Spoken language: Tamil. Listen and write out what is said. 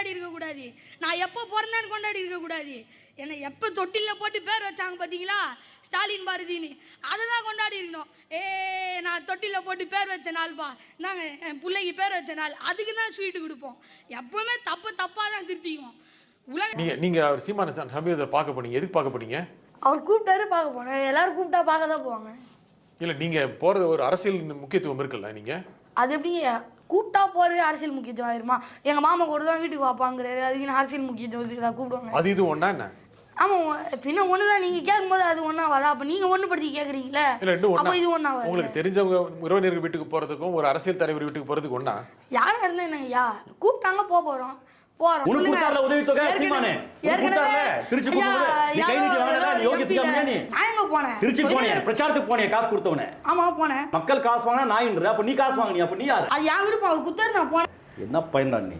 கொண்டாடி இருக்கக்கூடாது நான் எப்போ பிறந்தேன்னு கொண்டாடி இருக்கக்கூடாது என்னை எப்போ தொட்டிலில் போட்டு பேர் வச்சாங்க பார்த்தீங்களா ஸ்டாலின் பாரதின்னு அதை தான் கொண்டாடி இருக்கணும். ஏ நான் தொட்டிலில் போட்டு பேர் வச்ச நாள்ப்பா. நாங்கள் என் பிள்ளைக்கு பேர் வச்ச நாள். அதுக்கு தான் ஸ்வீட்டு கொடுப்போம். எப்பவுமே தப்பு தப்பாக தான் திருத்திக்குவோம். உலக நீங்க நீங்க அவர் சீமான சமீபத்தை பார்க்க போனீங்க. எதுக்கு பார்க்க போனீங்க? அவர் கூப்பிட்டாரு பார்க்க போனேன். எல்லாரும் கூப்பிட்டா பார்க்க தான் போவாங்க. இல்ல நீங்க போறது ஒரு அரசியல் முக்கியத்துவம் இருக்குல்ல நீங்க? அது எப்படிங்க கூப்பிட்டா போகிறது அரசியல் முக்கியத்துவம் ஆயிருமா? எங்கள் மாமா கூட தான் வீட்டுக்கு வாப்பாங்கிறாரு. அதுக்கு அரசியல் முக்கியத்துவத்துக்கு தான் கூப்பிடுவாங்க? அது இது ஒண்ணா என்ன? ஆமாம் பின்ன ஒன்று தான் நீங்கள் கேட்கும்போது அது ஒன்றா வரா அப்போ நீங்கள் ஒன்று படுத்தி கேட்குறீங்களே ஒண்ணா அப்போ இது ஒன்றா வரும் உங்களுக்கு தெரிஞ்சவங்க உறவினர்கள் வீட்டுக்கு போறதுக்கும் ஒரு அரசியல் தலைவர் வீட்டுக்கு போறதுக்கு ஒண்ணா யாராக இருந்தால் என்னங்கய்யா? கூப்பிட்டாங்க போக போகிறோம் போகிறோம்? உனக்கு கொடுத்தார்ல? திருச்சி நான் போனேன். திருச்சி போனே பிரச்சாரத்துக்கு போனே காசு கொடுத்தவனே. ஆமாம் போனேன். மக்கள் காசு வாங்கினா நாயின்ற அப்ப நீ காசு வாங்கினியா? அப்ப நீ யாரு? அது என் விருப்பம். அவர் குத்தாரு நான் போனேன். என்ன பயன்டா நீ?